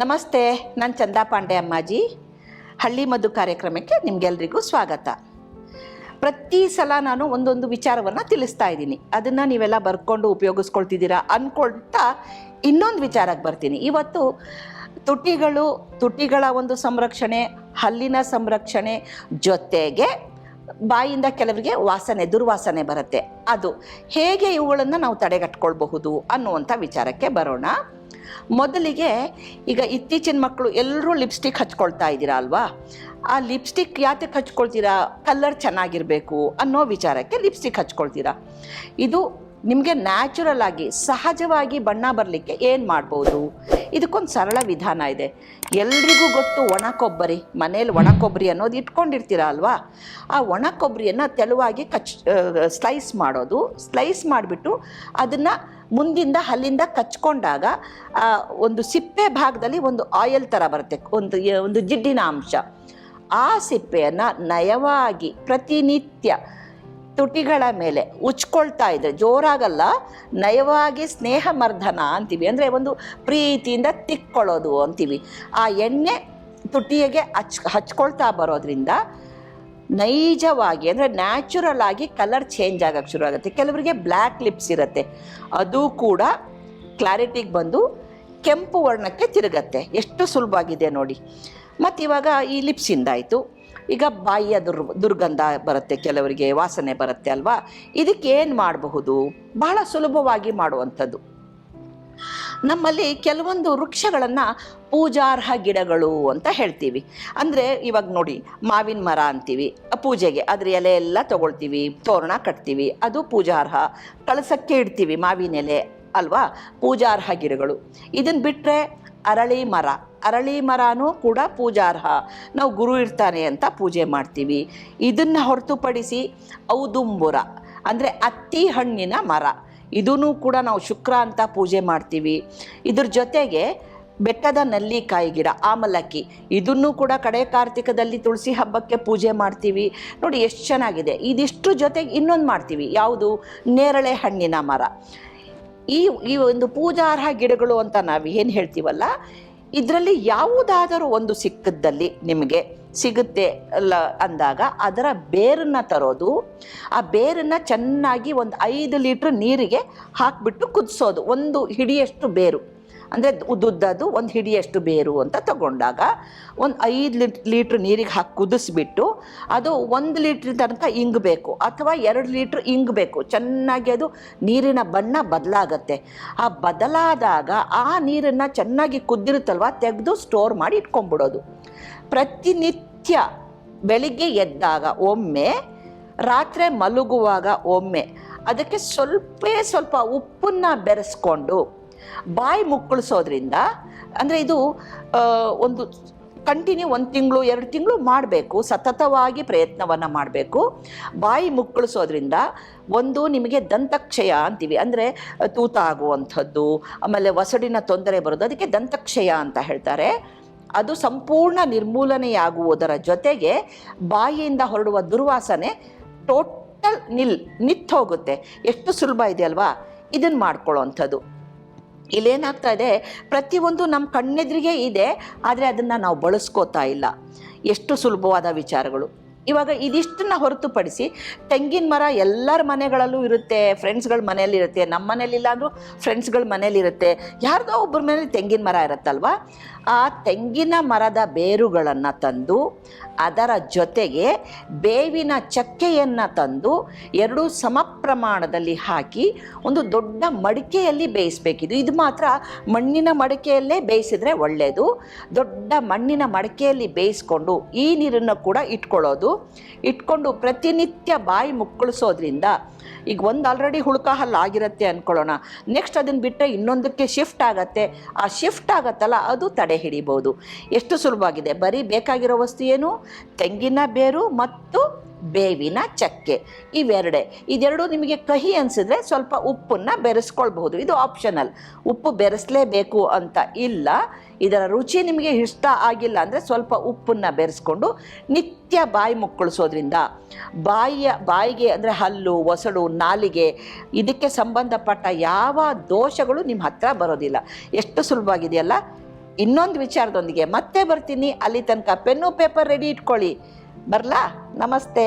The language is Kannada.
ನಮಸ್ತೆ, ನಾನು ಚಂದಾ ಪಾಂಡೆ ಅಮ್ಮಾಜಿ. ಹಳ್ಳಿ ಮದ್ದು ಕಾರ್ಯಕ್ರಮಕ್ಕೆ ನಿಮಗೆಲ್ರಿಗೂ ಸ್ವಾಗತ. ಪ್ರತಿ ಸಲ ನಾನು ಒಂದೊಂದು ವಿಚಾರವನ್ನು ತಿಳಿಸ್ತಾ ಇದ್ದೀನಿ. ಅದನ್ನು ನೀವೆಲ್ಲ ಬರ್ಕೊಂಡು ಉಪಯೋಗಿಸ್ಕೊಳ್ತಿದ್ದೀರಾ ಅಂದ್ಕೊಳ್ತಾ ಇನ್ನೊಂದು ವಿಚಾರಕ್ಕೆ ಬರ್ತೀನಿ. ಇವತ್ತು ತುಟಿಗಳು, ತುಟಿಗಳ ಒಂದು ಸಂರಕ್ಷಣೆ, ಹಲ್ಲಿನ ಸಂರಕ್ಷಣೆ ಜೊತೆಗೆ ಬಾಯಿಂದ ಕೆಲವರಿಗೆ ವಾಸನೆ, ದುರ್ವಾಸನೆ ಬರುತ್ತೆ. ಅದು ಹೇಗೆ ಇವುಗಳನ್ನು ನಾವು ತಡೆಗಟ್ಕೊಳ್ಬಹುದು ಅನ್ನುವಂಥ ವಿಚಾರಕ್ಕೆ ಬರೋಣ. ಮೊದಲಿಗೆ ಈಗ ಇತ್ತೀಚಿನ ಮಕ್ಕಳು ಎಲ್ಲರೂ ಲಿಪ್ಸ್ಟಿಕ್ ಹಚ್ಕೊಳ್ತಾ ಇದ್ದೀರಾ ಅಲ್ವಾ? ಆ ಲಿಪ್ಸ್ಟಿಕ್ ಯಾತಕ್ಕೆ ಹಚ್ಕೊಳ್ತೀರಾ? ಕಲ್ಲರ್ ಚೆನ್ನಾಗಿರಬೇಕು ಅನ್ನೋ ವಿಚಾರಕ್ಕೆ ಲಿಪ್ಸ್ಟಿಕ್ ಹಚ್ಕೊಳ್ತೀರಾ? ಇದು ನಿಮಗೆ ನ್ಯಾಚುರಲ್ ಆಗಿ, ಸಹಜವಾಗಿ ಬಣ್ಣ ಬರಲಿಕ್ಕೆ ಏನು ಮಾಡ್ಬೋದು? ಇದಕ್ಕೊಂದು ಸರಳ ವಿಧಾನ ಇದೆ. ಎಲ್ರಿಗೂ ಗೊತ್ತು ಒಣ ಕೊಬ್ಬರಿ, ಮನೇಲಿ ಒಣ ಕೊಬ್ಬರಿ ಅನ್ನೋದು ಇಟ್ಕೊಂಡಿರ್ತೀರ ಅಲ್ವಾ? ಆ ಒಣ ಕೊಬ್ಬರಿಯನ್ನು ತೆಳುವಾಗಿ ಕಚ್ ಸ್ಲೈಸ್ ಮಾಡೋದು, ಸ್ಲೈಸ್ ಮಾಡಿಬಿಟ್ಟು ಅದನ್ನು ಮುಂದಿಂದ ಅಲ್ಲಿಂದ ಕಚ್ಕೊಂಡಾಗ ಒಂದು ಸಿಪ್ಪೆ ಭಾಗದಲ್ಲಿ ಒಂದು ಆಯಿಲ್ ಥರ ಬರುತ್ತೆ, ಒಂದು ಒಂದು ಜಿಡ್ಡಿನ ಅಂಶ. ಆ ಸಿಪ್ಪೆಯನ್ನು ನಯವಾಗಿ ಪ್ರತಿನಿತ್ಯ ತುಟಿಗಳ ಮೇಲೆ ಉಚ್ಕೊಳ್ತಾ ಇದ್ರೆ, ಜೋರಾಗಲ್ಲ, ನಯವಾಗಿ ಸ್ನೇಹ ಮರ್ಧನ ಅಂತೀವಿ. ಅಂದರೆ ಒಂದು ಪ್ರೀತಿಯಿಂದ ತಿಕ್ಕೊಳ್ಳೋದು ಅಂತೀವಿ. ಆ ಎಣ್ಣೆ ತುಟಿಯಗೆ ಹಚ್, ಹಚ್ಕೊಳ್ತಾ ಬರೋದ್ರಿಂದ ನೈಜವಾಗಿ ಅಂದರೆ ನ್ಯಾಚುರಲ್ ಆಗಿ ಕಲರ್ ಚೇಂಜ್ ಆಗಕ್ಕೆ ಶುರು ಆಗುತ್ತೆ. ಕೆಲವರಿಗೆ ಬ್ಲ್ಯಾಕ್ ಲಿಪ್ಸ್ ಇರುತ್ತೆ. ಅದು ಕೂಡ ಕ್ಲಾರಿಟಿಗೆ ಬಂದು ಕೆಂಪು ವರ್ಣಕ್ಕೆ ತಿರುಗತ್ತೆ. ಎಷ್ಟು ಸುಲಭವಾಗಿದೆ ನೋಡಿ. ಮತ್ತು ಇವಾಗ ಈ ಲಿಪ್ಸಿಂದ ಆಯಿತು. ಈಗ ಬಾಯಿಯ ದುರ್, ದುರ್ಗಂಧ ಬರುತ್ತೆ, ಕೆಲವರಿಗೆ ವಾಸನೆ ಬರುತ್ತೆ ಅಲ್ವಾ? ಇದಕ್ಕೆ ಏನು ಮಾಡಬಹುದು? ಬಹಳ ಸುಲಭವಾಗಿ ಮಾಡುವಂಥದ್ದು. ನಮ್ಮಲ್ಲಿ ಕೆಲವೊಂದು ವೃಕ್ಷಗಳನ್ನು ಪೂಜಾರ್ಹ ಗಿಡಗಳು ಅಂತ ಹೇಳ್ತೀವಿ. ಅಂದರೆ ಇವಾಗ ನೋಡಿ, ಮಾವಿನ ಮರ ಅಂತೀವಿ, ಪೂಜೆಗೆ ಅದ್ರ ಎಲೆ ಎಲ್ಲ ತಗೊಳ್ತೀವಿ, ತೋರಣ ಕಟ್ತೀವಿ, ಅದು ಪೂಜಾರ್ಹ, ಕಳಸಕ್ಕೆ ಇಡ್ತೀವಿ ಮಾವಿನ ಎಲೆ ಅಲ್ವಾ, ಪೂಜಾರ್ಹ ಗಿಡಗಳು. ಇದನ್ನು ಬಿಟ್ಟರೆ ಅರಳಿ ಮರ, ಅರಳಿ ಮರನೂ ಕೂಡ ಪೂಜಾರ್ಹ. ನಾವು ಗುರು ಇರ್ತಾನೆ ಅಂತ ಪೂಜೆ ಮಾಡ್ತೀವಿ. ಇದನ್ನು ಹೊರತುಪಡಿಸಿ ಔದುಂಬುರ, ಅಂದರೆ ಅತ್ತಿ ಹಣ್ಣಿನ ಮರ. ಇದೂ ಕೂಡ ನಾವು ಶುಕ್ರ ಅಂತ ಪೂಜೆ ಮಾಡ್ತೀವಿ. ಇದ್ರ ಜೊತೆಗೆ ಬೆಟ್ಟದ ನಲ್ಲಿಕಾಯಿ ಗಿಡ, ಆಮಲಕ್ಕಿ, ಇದನ್ನು ಕೂಡ ಕಡೆ ಕಾರ್ತಿಕದಲ್ಲಿ ತುಳಸಿ ಹಬ್ಬಕ್ಕೆ ಪೂಜೆ ಮಾಡ್ತೀವಿ. ನೋಡಿ ಎಷ್ಟು ಚೆನ್ನಾಗಿದೆ. ಇದಿಷ್ಟು ಜೊತೆಗೆ ಇನ್ನೊಂದು ಮಾಡ್ತೀವಿ. ಯಾವುದು? ನೇರಳೆ ಹಣ್ಣಿನ ಮರ. ಈ ಈ ಒಂದು ಪೂಜಾರ್ಹ ಗಿಡಗಳು ಅಂತ ನಾವು ಏನು ಹೇಳ್ತೀವಲ್ಲ, ಇದರಲ್ಲಿ ಯಾವುದಾದರೂ ಒಂದು ಸಿಕ್ಕದ್ದಲ್ಲಿ ನಿಮಗೆ ಸಿಗುತ್ತೆ ಅಲ್ಲ ಅಂದಾಗ ಅದರ ಬೇರನ್ನು ತರೋದು, ಆ ಬೇರನ್ನು ಚೆನ್ನಾಗಿ ಒಂದು ಐದು ಲೀಟ್ರ್ ನೀರಿಗೆ ಹಾಕಿಬಿಟ್ಟು ಕುದಿಸೋದು. ಒಂದು ಹಿಡಿಯಷ್ಟು ಬೇರು. ಅಂದರೆ ಉದ್ದುದ್ದದು ಒಂದು ಹಿಡಿಯಷ್ಟು ಬೇರು ಅಂತ ತಗೊಂಡಾಗ ಒಂದು ಐದು ಲೀಟ್ ಲೀಟ್ರ್ ನೀರಿಗೆ ಹಾಕಿ ಕುದಿಸ್ಬಿಟ್ಟು ಅದು ಒಂದು ಲೀಟ್ರ್ ತನಕ ಇಂಗಬೇಕು ಅಥವಾ ಎರಡು ಲೀಟ್ರ್ ಇಂಗಬೇಕು ಚೆನ್ನಾಗಿ ಅದು ನೀರಿನ ಬಣ್ಣ ಬದಲಾಗತ್ತೆ. ಆ ಬದಲಾದಾಗ ಆ ನೀರನ್ನು ಚೆನ್ನಾಗಿ ಕುದ್ದಿರುತ್ತಲ್ವ ತೆಗೆದು ಸ್ಟೋರ್ ಮಾಡಿ ಇಟ್ಕೊಂಡ್ಬಿಡೋದು. ಪ್ರತಿನಿತ್ಯ ಬೆಳಿಗ್ಗೆ ಎದ್ದಾಗ ಒಮ್ಮೆ, ರಾತ್ರಿ ಮಲಗುವಾಗ ಒಮ್ಮೆ, ಅದಕ್ಕೆ ಸ್ವಲ್ಪ ಸ್ವಲ್ಪ ಉಪ್ಪನ್ನು ಬೆರೆಸ್ಕೊಂಡು ಬಾಯಿ ಮುಕ್ಕಳಿಸೋದ್ರಿಂದ, ಅಂದರೆ ಇದು ಒಂದು ಕಂಟಿನ್ಯೂ ಒಂದು ತಿಂಗಳು, ಎರಡು ತಿಂಗಳು ಮಾಡಬೇಕು, ಸತತವಾಗಿ ಪ್ರಯತ್ನವನ್ನು ಮಾಡಬೇಕು. ಬಾಯಿ ಮುಕ್ಕಳಿಸೋದ್ರಿಂದ ಒಂದು ನಿಮಗೆ ದಂತಕ್ಷಯ ಅಂತೀವಿ. ಅಂದರೆ ತೂತ ಆಗುವಂಥದ್ದು, ಆಮೇಲೆ ಒಸಡಿನ ತೊಂದರೆ ಬರೋದು, ಅದಕ್ಕೆ ದಂತಕ್ಷಯ ಅಂತ ಹೇಳ್ತಾರೆ. ಅದು ಸಂಪೂರ್ಣ ನಿರ್ಮೂಲನೆಯಾಗುವುದರ ಜೊತೆಗೆ ಬಾಯಿಯಿಂದ ಹೊರಡುವ ದುರ್ವಾಸನೆ ಟೋಟಲ್ ನಿಲ್ ನಿತ್ ಹೋಗುತ್ತೆ ಎಷ್ಟು ಸುಲಭ ಇದೆ ಅಲ್ವಾ? ಇದನ್ನು ಮಾಡ್ಕೊಳ್ಳೋವಂಥದ್ದು ಇಲ್ಲೇನಾಗ್ತಾ ಇದೆ? ಪ್ರತಿಯೊಂದು ನಮ್ಮ ಕಣ್ಣೆದುರಿಗೆ ಇದೆ ಆದರೆ ಅದನ್ನು ನಾವು ಬಳಸ್ಕೋತಾ ಇಲ್ಲ. ಎಷ್ಟು ಸುಲಭವಾದ ವಿಚಾರಗಳು. ಇವಾಗ ಇದಿಷ್ಟನ್ನ ಹೊರತುಪಡಿಸಿ ತೆಂಗಿನ ಮರ ಎಲ್ಲರ ಮನೆಗಳಲ್ಲೂ ಇರುತ್ತೆ ಫ್ರೆಂಡ್ಸ್ಗಳ ಮನೆಯಲ್ಲಿ ಇರುತ್ತೆ ನಮ್ಮ ಮನೇಲಿಲ್ಲ ಅಂದರೂ ಫ್ರೆಂಡ್ಸ್ಗಳ ಮನೇಲಿ ಇರುತ್ತೆ. ಯಾರ್ದೋ ಒಬ್ಬರ ಮನೇಲಿ ತೆಂಗಿನ ಮರ ಇರುತ್ತಲ್ವ? ಆ ತೆಂಗಿನ ಮರದ ಬೇರುಗಳನ್ನು ತಂದು ಅದರ ಜೊತೆಗೆ ಬೇವಿನ ಚಕ್ಕೆಯನ್ನು ತಂದು ಎರಡೂ ಸಮ ಪ್ರಮಾಣದಲ್ಲಿ ಹಾಕಿ ಒಂದು ದೊಡ್ಡ ಮಡಿಕೆಯಲ್ಲಿ ಬೇಯಿಸ್ಬೇಕಿದು. ಇದು ಮಾತ್ರ ಮಣ್ಣಿನ ಮಡಿಕೆಯಲ್ಲೇ ಬೇಯಿಸಿದ್ರೆ ಒಳ್ಳೆಯದು ದೊಡ್ಡ ಮಣ್ಣಿನ ಮಡಿಕೆಯಲ್ಲಿ ಬೇಯಿಸ್ಕೊಂಡು ಈ ನೀರನ್ನು ಕೂಡ ಇಟ್ಕೊಳ್ಳೋದು. ಇಟ್ಕೊಂಡು ಪ್ರತಿನಿತ್ಯ ಬಾಯಿ ಮುಕ್ಕಳಿಸೋದ್ರಿಂದ ಈಗ ಒಂದು ಆಲ್ರೆಡಿ ಹುಳುಕ ಹಲ್ಲು ಆಗಿರುತ್ತೆ ಅಂದ್ಕೊಳ್ಳೋಣ ನೆಕ್ಸ್ಟ್ ಅದನ್ನು ಬಿಟ್ಟರೆ ಇನ್ನೊಂದಕ್ಕೆ ಶಿಫ್ಟ್ ಆಗತ್ತೆ. ಆ ಶಿಫ್ಟ್ ಆಗತ್ತಲ್ಲ, ಅದು ತಡೆ ಹಿಡಿಬೋದು. ಎಷ್ಟು ಸುಲಭವಾಗಿದೆ ಬರೀ ಬೇಕಾಗಿರೋ ವಸ್ತು ಏನು? ತೆಂಗಿನ ಬೇರು ಮತ್ತು ಬೇವಿನ ಚಕ್ಕೆ. ಇವೆರಡೇ. ಇದೆರಡು ನಿಮಗೆ ಕಹಿ ಅನಿಸಿದ್ರೆ ಸ್ವಲ್ಪ ಉಪ್ಪನ್ನು ಬೆರೆಸ್ಕೊಳ್ಬಹುದು. ಇದು ಆಪ್ಷನಲ್ ಉಪ್ಪು ಬೆರೆಸಲೇಬೇಕು ಅಂತ ಇಲ್ಲ. ಇದರ ರುಚಿ ನಿಮಗೆ ಇಷ್ಟ ಆಗಿಲ್ಲ ಅಂದರೆ ಸ್ವಲ್ಪ ಉಪ್ಪನ್ನು ಬೆರೆಸ್ಕೊಂಡು ನಿತ್ಯ ಬಾಯಿ ಮುಕ್ಕಳಿಸೋದ್ರಿಂದ. ಬಾಯಿಯ, ಬಾಯಿಗೆ ಅಂದರೆ ಹಲ್ಲು ಒಸಡು ನಾಲಿಗೆ, ಇದಕ್ಕೆ ಸಂಬಂಧಪಟ್ಟ ಯಾವ ದೋಷಗಳು ನಿಮ್ಮ ಹತ್ರ ಬರೋದಿಲ್ಲ. ಎಷ್ಟು ಸುಲಭವಾಗಿದೆಯಲ್ಲ? ಇನ್ನೊಂದು ವಿಚಾರದೊಂದಿಗೆ ಮತ್ತೆ ಬರ್ತೀನಿ. ಅಲ್ಲಿ ತನಕ ಪೆನ್ನು, ಪೇಪರ್ ರೆಡಿ ಇಟ್ಕೊಳ್ಳಿ. ಬರಲಾ? ನಮಸ್ತೆ